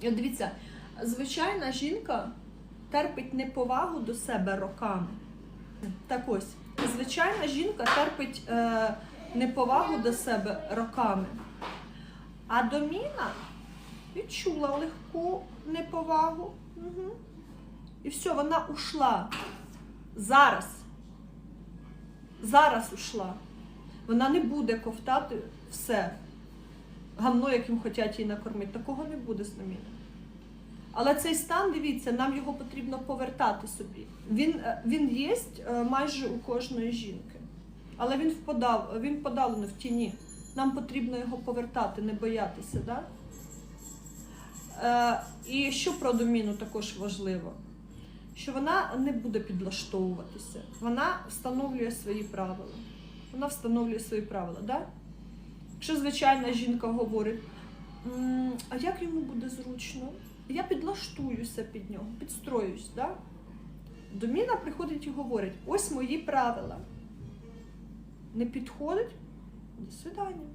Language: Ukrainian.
І Дивіться, звичайна жінка терпить неповагу до себе роками. Так ось, звичайна жінка терпить е, неповагу до себе роками. А доміна відчула легку неповагу. Угу. І все, вона ушла. Зараз. Зараз ушла. Вона не буде ковтати все. Гамно, яким хочуть її накормити. Такого не буде з доміна. Але цей стан, дивіться, нам його потрібно повертати собі. Він, е, він є е, майже у кожної жінки. Але він впадав, він подавлений в тіні. Нам потрібно його повертати, не боятися. Да? Е, і що про доміну також важливо? Що вона не буде підлаштовуватися, вона встановлює свої правила. Вона встановлює свої правила. Да? Якщо звичайна жінка говорить, а як йому буде зручно? Я підлаштуюся під нього, підстроюсь. Да? Доміна приходить і говорить: ось мої правила. Не підходить? До свидання.